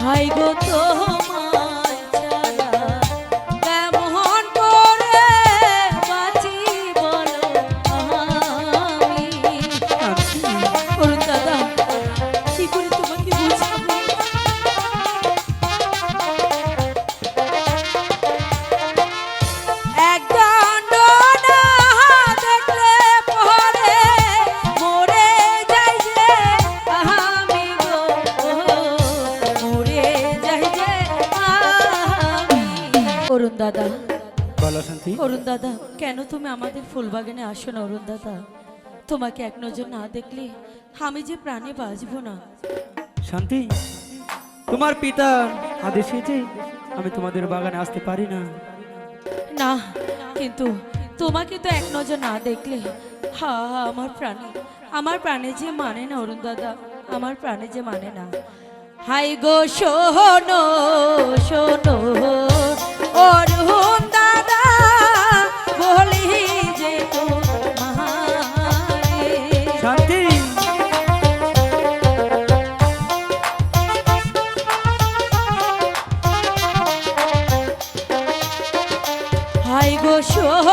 High গো তোমার অরুণ দাদা কেন তুমি আমাদের ফুলবাগানে আসো না অরুণ দাদা? তোমাকে এক নজর না দেখলে আমি যে প্রাণে বাঁচব না। শান্তি তোমার পিতা আদেশ যে আমি তোমাদের বাগানে আসতে পারি না। না কিন্তু তোমাকে তো এক নজর না দেখলে হা আমার প্রাণে আমার প্রাণে যে মানে না অরুণ দাদা আমার প্রাণে যে মানে না। হাই গো শোনো শোনো বসো।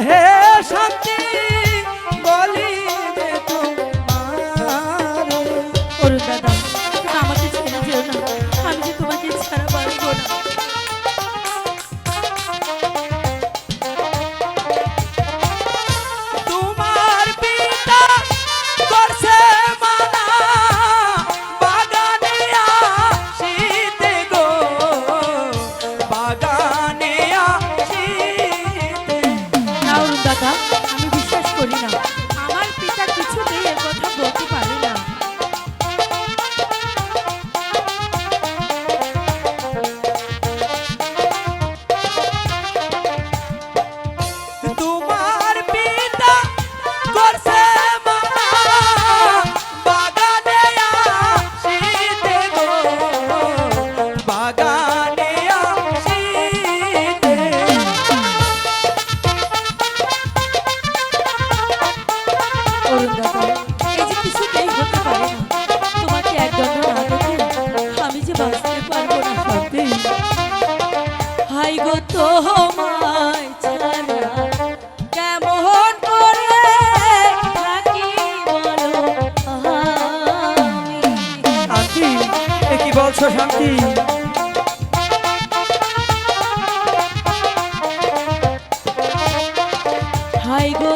ahead.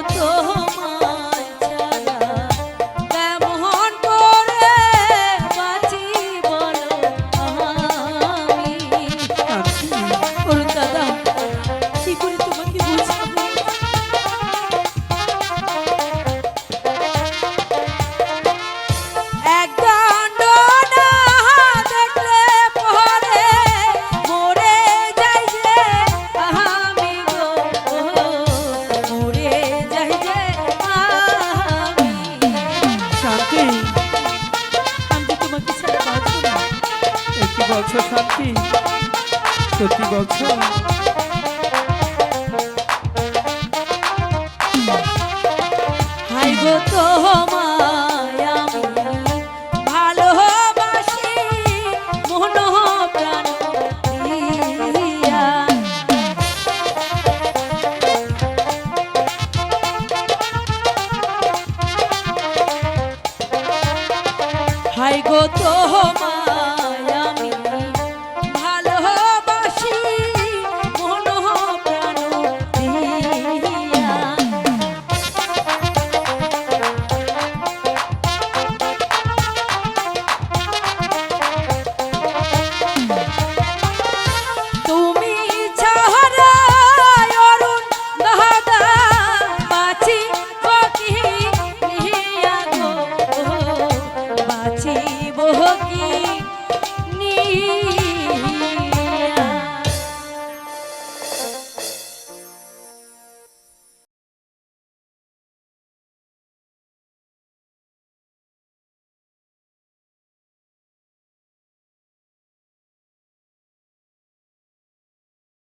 todo. সত্যি বলছো